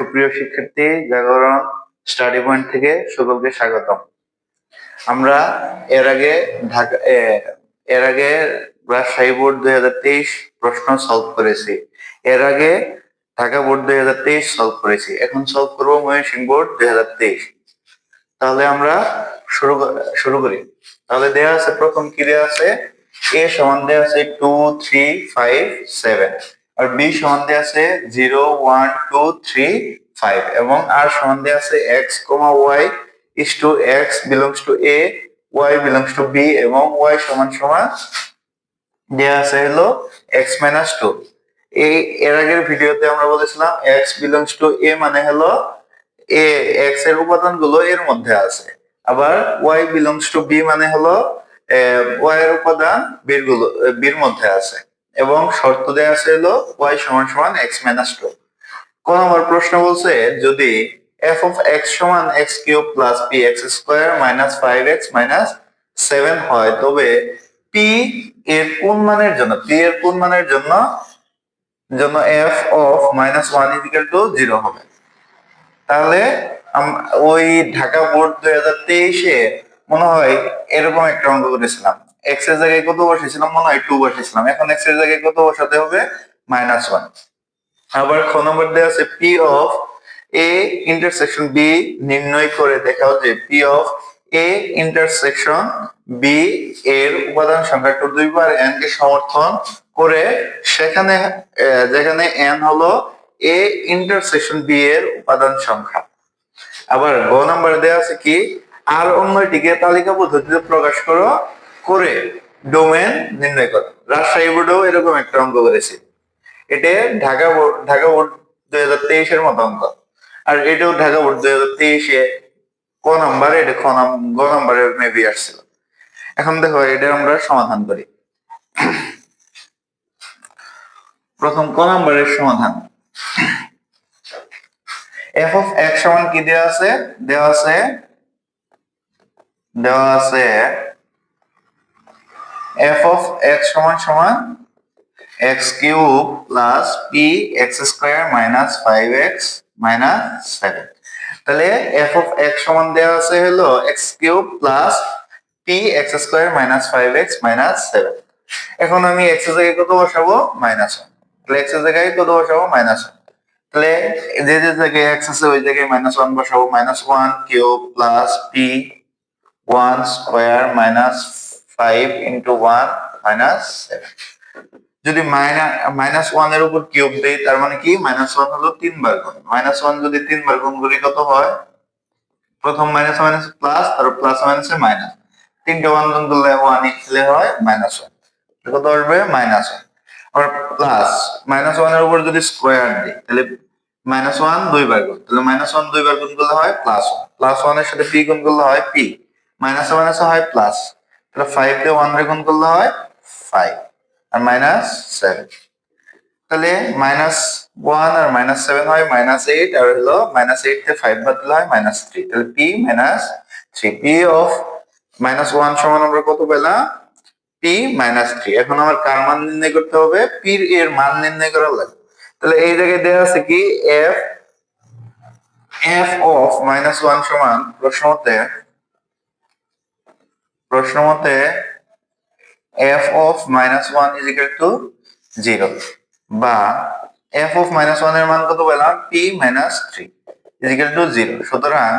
সুপ্রিয় শিক্ষার্থী, জাগরণ স্টাডি পয়েন্ট থেকে সকলকে স্বাগতম। আমরা এর আগে ঢাকা এর আগে রাজশাহী বোর্ড দুই হাজার তেইশ প্রশ্ন সলভ করেছি। এর আগে ঢাকা বোর্ড দুই হাজার তেইশ সলভ করেছি। এখন সলভ করব ময়মনসিংহ বোর্ড দুই হাজার তেইশ। তাহলে আমরা শুরু শুরু করি। তাহলে দেওয়া আছে, প্রথম কি দেওয়া আছে? এ সমান দেওয়া আছে টু থ্রি ফাইভ সেভেন আর বি সমান আছে zero one two three five এবং আর সমান আছে x comma y is to x belongs to A y belongs to B এবং ওয়াই সমান সমান দেওয়া আছে হলো এক্স মাইনাস টু এই এর আগের ভিডিওতে আমরা বলেছিলাম এক্স বিলংস টু এ মানে হলো এ এক্সের উপাদানগুলো এর মধ্যে আছে। আবার ওয়াই বিলংস টু বি মানে হলো ওয়াই এর উপাদান বীরগুলো বীর মধ্যে আছে। এবং শর্ত দেওয়া আছে হলো ওয়াই সমান সমান এক্স মাইনাস টু কোন আমার প্রশ্ন বলছে, যদি এফ অফ এক্স সমান x cube plus p x square minus five x minus seven হয়, তবে পি এর কোন মানের জন্য পি এর কোন মানের জন্য জন্য f of minus one is equal to zero হবে। তাহলে ওই ঢাকা বোর্ড দুই হাজার তেইশে মনে হয় এরকম একটা অঙ্ক করেছিলাম। এক্সের জায়গায় কত বসেছিলাম মনে হয় টু বসেছিলাম এখন এক্সের জায়গায় কত বসাতে হবে? মাইনাস ওয়ান আবার খ নম্বর দেওয়া আছে p of A intersection B নির্ণয় করে দেখাও যে p of A intersection B এর উপাদান সংখ্যাটা দুইবার এন কে সমর্থন করে সেখানে যেখানে এন হলো এ ইন্টারসেকশন বি এর উপাদান সংখ্যা। আবার গ নাম্বার দেওয়া আছে কি, আর অন্যটিকে তালিকা পদ্ধতিতে প্রকাশ করো করে ডোমেন নির্ণয় করো। রাজশাহী বোর্ডেও এরকম একটা অঙ্ক করেছি। এটা ঢাকা ঢাকা বোর্ড দুই হাজার তেইশের মতো অঙ্ক। আর এটাও ঢাকা বোর্ড দুই হাজার তেইশে ক নাম্বার, এটা খ গ নাম্বারে মেবি আসছিল। এখন দেখো, এটা আমরা সমাধান করি। প্রথম ক নাম্বারের সমাধান। এফ অফ এক্স সমান কি দেওয়া আছে? দেওয়া আছে দেওয়া আছে এফ অফ এক্স সমান সমান x cube plus p x square minus five x minus seven তাহলে এফ অফ এক্স সমান দেওয়া আছে হলো x cube plus p x square minus five x minus seven এখন আমি এক্সের জায়গায় কত বসাবো? মাইনাস ওয়ান তাহলে এক্সের জায়গায় কত বসাবো? মাইনাস ওয়ান তাহলে যে যে জায়গায় এক্স আছে, ওই জায়গায় মাইনাস ওয়ান বসাবো। Minus one cube plus p one square minus five into one minus seven যদি মাইনাস ওয়ানের উপর কিউব দেই, তার মানে কি? মাইনাস ওয়ান হলো তিনবার গুণ। মাইনাস ওয়ান যদি তিনবার গুণ করি, কত হয়? প্রথম মাইনাস মাইনাস প্লাস তারপর প্লাস মাইনাসে মাইনাস তিনটে ওয়ান গুণ করলে ওয়ান ইকলে হয় মাইনাস ওয়ান কত আসবে? মাইনাস ওয়ান আর প্লাস মাইনাস ওয়ানের উপর যদি স্কোয়ার দিই, তাহলে মাইনাস ওয়ান দুইবার গুণ। তাহলে মাইনাস ওয়ান দুইবার গুণ করলে হয় প্লাস ওয়ান প্লাস ওয়ানের সাথে পি গুণ করলে হয় পি মাইনাস মাইনাসে হয় প্লাস তাহলে ফাইভ দিয়ে ওয়ান রে করলে হয় ফাইভ আর মাইনাস সেভেন তাহলে মাইনাস ওয়ান আর মাইনাস সেভেন হয় মাইনাস এইট আর হলো মাইনাস এইট থেকে ফাইভ বাদ দিলে হয় মাইনাস থ্রি তাহলে p minus three p of minus one সমান আমরা কত পেলাম? পি মাইনাস থ্রি এখন আমার কার মান নির্ণয় করতে হবে? পি এর মান নির্ণয় করা লাগবে তাহলে এই জায়গায় দেওয়া আছে কি? F f of minus one সমান প্রশ্ন মতে প্রশ্ন মতে f of minus one is equal to zero বা এফ অফ মাইনাস ওয়ানের মান কত পেলাম? P minus three is equal to zero সুতরাং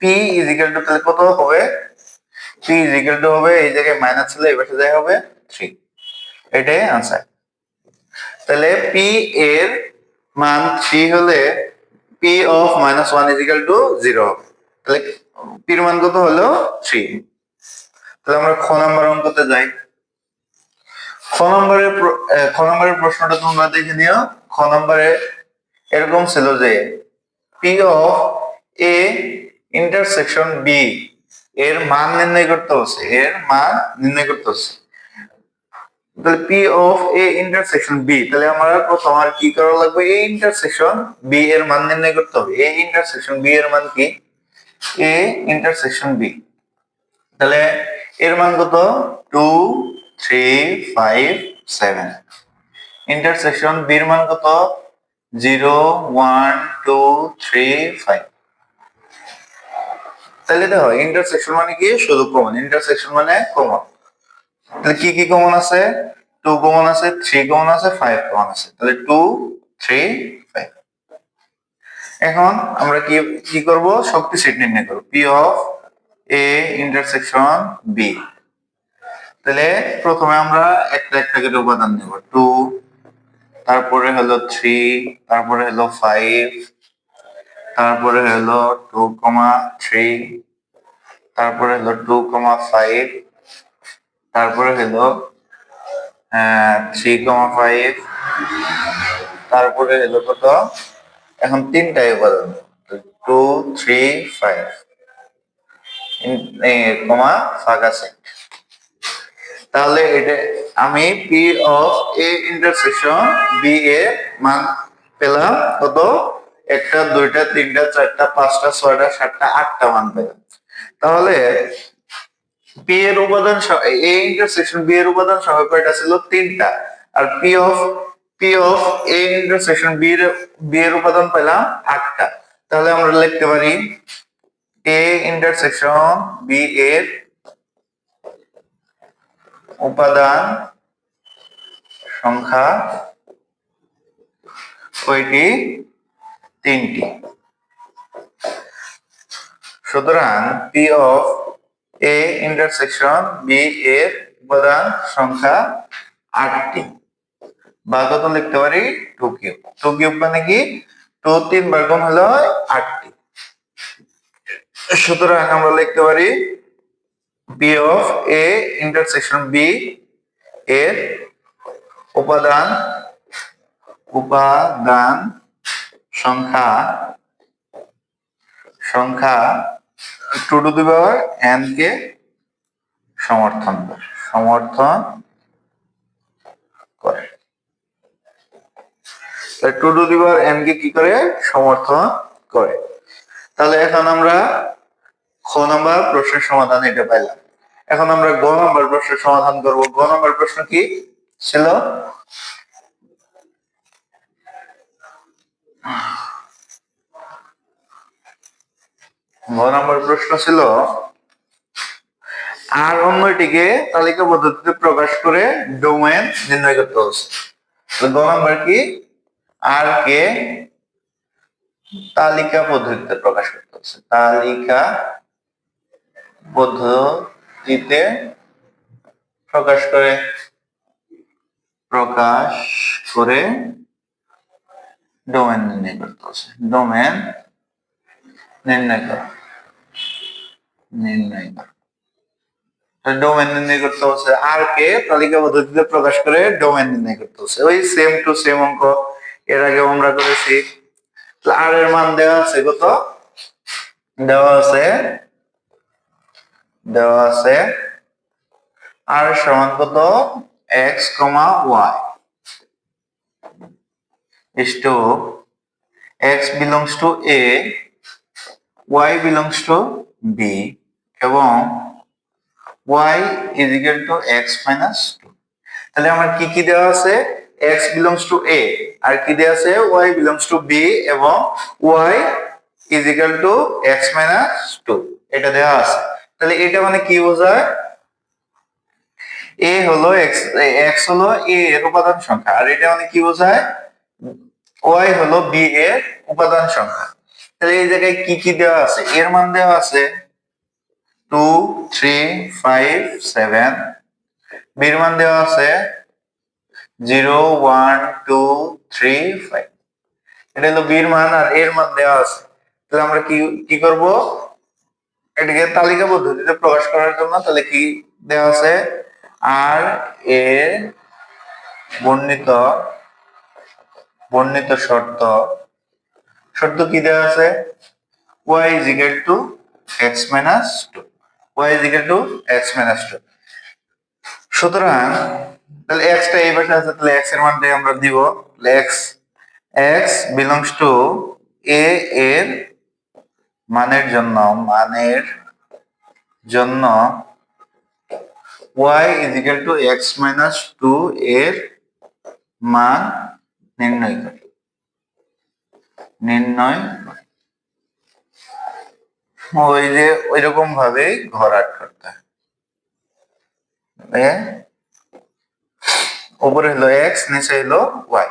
পি ইজ ইকাল টু তাহলে কত হবে? পি ইজ ইকাল টু হবে এই জায়গায় মাইনাস এই পাশে যায় হবে থ্রি এটাই আনসার তাহলে পি এর মান থ্রি হলে p of minus one is equal to zero হবে। তাহলে পির মান কত হলো? থ্রি তাহলে আমরা খ নাম্বার অঙ্কতে যাই। খ নম্বরের খ নম্বরের প্রশ্নটা তোমরা দেখে নিও। খ নম্বরে এরকম ছিল যে p of A intersection B এর মান নির্ণয় করতে হচ্ছে। এর মান নির্ণয় করতে হচ্ছে। তাহলে p of A intersection B তাহলে আমার প্রথম আর কি করা লাগবে? এ ইন্টারসেকশন বি এর মান নির্ণয় করতে হবে। এ ইন্টারসেকশন বি এর মান কি? এ ইন্টারসেকশন বি তাহলে এর মান কত? Two three five seven intersection বির মান কত? Zero one two three five তাহলে দেখো ইন্টারসেকশন মানে কি? শুধু কমন ইন্টারসেকশন মানে কমন তাহলে কি কি কমন আছে? টু কমন আছে থ্রি কমন আছে ফাইভ কমন আছে। তাহলে টু থ্রি ফাইভ এখন আমরা কি কি করব? শক্তি সেট নির্ণয় করব। P of A intersection B তাহলে প্রথমে আমরা একটা একটা করে উপাদান নেব। টু তারপরে হলো থ্রি তারপরে হলো ফাইভ তারপরে হলো টু কমা থ্রি তারপরে হলো টু কমা ফাইভ তারপরে হলো থ্রি কমা ফাইভ তারপরে হলো কত? এখন তিনটাই উপাদান। টু থ্রি ফাইভ কমা ফাঁকা তাহলে এটা আমি p of A intersection B এ মান পেলাম, কত? একটা, দুইটা, তিনটা, চারটা, পাঁচটা, ছয়টা, সাতটা, আটটা মান পেলাম। তাহলে পি এর উপাদান এ ইন্টারসেকশন বি এর উপাদান সহ কয়টা ছিল? তিনটা। আর p of p of A intersection B এর বি এর উপাদান পেলাম আটটা। তাহলে আমরা লিখতে পারি এ ইন্টারসেকশন বি এর উপাদান সংখ্যা কয়টি তিনটি। সুতরাং p of A intersection B এর উপাদান সংখ্যা আটটি। বা কত লিখতে পারি টু কিউব টু কিউব মানে কি? টু তিন বার গুণ হলো আটটি। সুতরাং আমরা লিখতে পারি B of A intersection B এর উপাদান উপাদান সংখ্যা সংখ্যা two two the power n কে সমর্থন করে সমর্থন করে। Two two the power n কে কি করে? সমর্থন করে। তাহলে এখন আমরা খ নম্বর প্রশ্নের সমাধান এটা পাইলাম। এখন আমরা গ নম্বর প্রশ্নের সমাধান করব। গ নম্বর প্রশ্ন কি ছিল? গ নম্বর প্রশ্ন ছিল, আর অন্যটিকে তালিকা পদ্ধতিতে প্রকাশ করে ডোমেন নির্ণয় করতে হচ্ছে গ নম্বর কি? আর কে? তালিকা পদ্ধতিতে প্রকাশ করতে হচ্ছে তালিকা পদ্ধতিতে প্রকাশ করে প্রকাশ করে ডোমেন নির্ণয় করতে হচ্ছে ডোমেন নির্ণয় করা। নির্ণয় করা। ডোমেন নির্ণয় করতে হচ্ছে আর কে? তালিকা পদ্ধতিতে প্রকাশ করে ডোমেন নির্ণয় করতে হচ্ছে ওই সেম টু সেম অঙ্ক। এর আগে আমরা করেছি। আর এর মান দেওয়া আছে কত? দেওয়া আছে দেওয়া আছে আর সমান কত x comma y to x belongs to a y belongs to b এবং is equal to x minus 2 তাহলে আমার কি কি দেওয়া আছে x belongs to a আর কি দেওয়া আছে y belongs to b এবং is equal to x minus 2 এটা দেওয়া আছে তাহলে এটা মানে কি বোঝায়? A হলো x x হলো a এর উপাদান সংখ্যা। আর এটা মানে কি বোঝায়? Y হলো b এর উপাদান সংখ্যা। তাহলে এই জায়গায় কি কি দেওয়া আছে? এর মান দেওয়া আছে টু থ্রি ফাইভ সেভেন বির মান দেওয়া আছে zero one two three five এটা হলো বির মান আর এর মান দেওয়া আছে। তাহলে আমরা কি কি করব? এটাকে তালিকা পদ্ধতিতে প্রকাশ করার জন্য তাহলে কি দেওয়া আছে? আর এ বর্ণিত বর্ণিত শর্ত। শর্ত কি দেওয়া আছে? y is equal to x minus 2 y is equal to x minus 2 সুতরাং, তাহলে x টা এই পাশে আছে, তাহলে এক্সের মানটাই আমরা দিব। X x belongs to A এর মানের জন্য মানের জন্য is equal to x minus 2 এর মান নির্ণয় করি। নির্ণয় ওই যে ওই রকম ভাবে আট করতে উপরে হলো এক্স নিচে হলো ওয়াই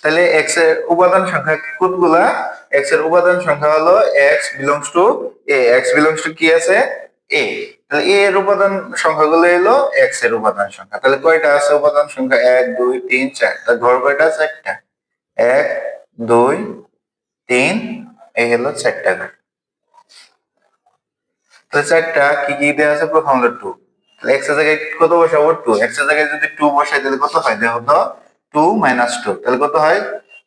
তাহলে এক্সের উপাদান সংখ্যা কোনগুলা? এক্সের উপাদান সংখ্যা হলো x belongs to A x belongs to কি আছে? এ তাহলে এ এর উপাদান সংখ্যাগুলো হলো এক্সের উপাদান সংখ্যা। তাহলে কয়টা আছে উপাদান সংখ্যা? এক, দুই, তিন, চার। তার ঘর কয়টা? আছে একটা এক, দুই, তিন, এই হলো চারটা ঘর। তাহলে চারটা কি কি দেওয়া আছে? প্রথম হলো টু তাহলে এক্সের জায়গায় কত বসাবো? টু এক্সের জায়গায় যদি টু বসাই, তাহলে কত হয়? দেখো তো টু মাইনাস টু তাহলে কত হয়?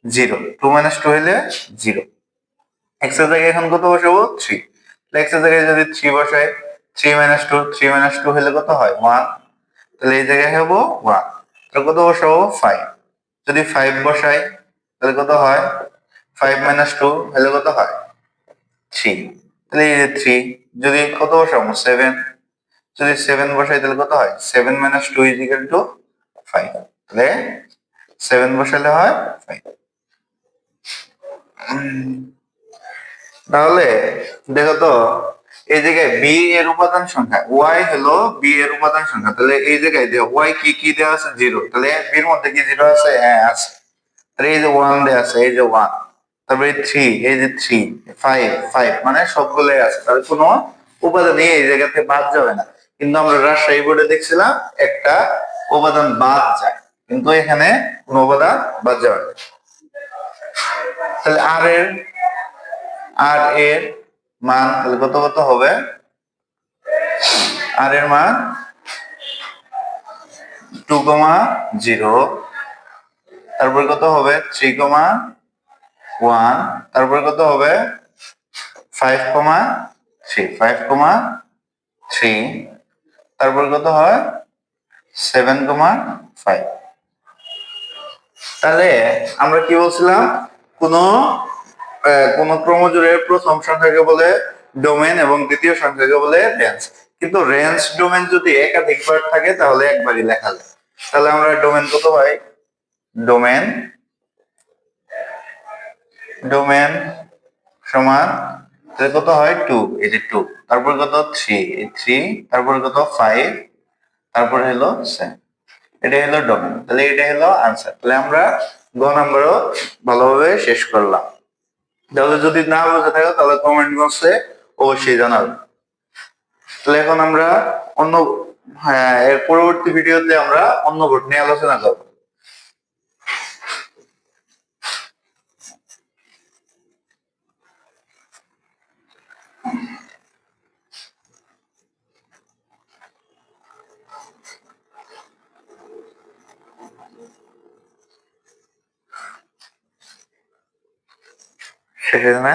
জিরো টু মাইনাস টু হলে জিরো এক্সের জায়গায় এখন কত বসাবো থ্রি এক্সের জায়গায় যদি থ্রি বসাই three minus two three minus two হলে কত হয়? ওয়ান তাহলে এই জায়গায় হব ওয়ান তাহলে কত বসাবো? ফাইভ যদি ফাইভ বসাই, তাহলে কত হয়? ফাইভ মাইনাস টু হলে কত হয়? থ্রি তাহলে এই যে থ্রি যদি কত বসাবো? সেভেন যদি সেভেন বসাই, তাহলে কত হয়? Seven minus two is equal to five তাহলে সেভেন বসালে হয় ফাইভ তাহলে দেখো তো, এই জায়গায় বি এর উপাদান সংখ্যা ওয়াই হলো বি এর উপাদান সংখ্যা, তাহলে এই জায়গায় দেখো ওয়াই কি কি দেওয়া আছে? জিরো তাহলে বির মধ্যে কি জিরো আছে? হ্যাঁ আছে। তাহলে এই যে ওয়ান দেওয়া আছে, এই যে ওয়ান তারপরে থ্রি এই যে থ্রি ফাইভ ফাইভ মানে সবগুলোই আছে, তাহলে কোনো উপাদানই এই জায়গাতে বাদ যাবে না। কিন্তু আমরা রাজশাহী বোর্ডে দেখছিলাম, একটা উপাদান বাদ যায়, কিন্তু এখানে কোনো উপাদান বাদ যাবে না। তাহলে আর এর আর এর মান তাহলে কত কত হবে? আর এর মান? টু কমা জিরো তারপর কত হবে? থ্রি কমা ওয়ান তারপর কত হবে? Five comma three five comma three তারপর কত হয়? সেভেন কমা ফাইভ তাহলে আমরা কি বলছিলাম? কোন কোন ক্রমজোড়ের প্রথম সংখ্যাকে বলে ডোমেন এবং দ্বিতীয় সংখ্যাকে বলে রেঞ্জ। কিন্তু রেঞ্জ ডোমেন যদি একাধিকবার থাকে, তাহলে একবারই লেখা যায়। তাহলে আমরা ডোমেন কত পাই? ডোমেন ডোমেন সমান, তাহলে কত হয়? টু এই যে টু তারপর কত? থ্রি এই থ্রি তারপর কত? ফাইভ তারপর হলো সেভেন এটা হলো ডোমেন। তাহলে এটা হলো আনসার তাহলে আমরা গ নাম্বারও ভালোভাবে শেষ করলাম। তাহলে যদি না বুঝে থাকো, তাহলে কমেন্ট বক্সে অবশ্যই জানাবে। তাহলে এখন আমরা অন্য হ্যাঁ এর পরবর্তী ভিডিওতে আমরা অন্য ভোট নিয়ে আলোচনা করব। শেষ হয়েছে না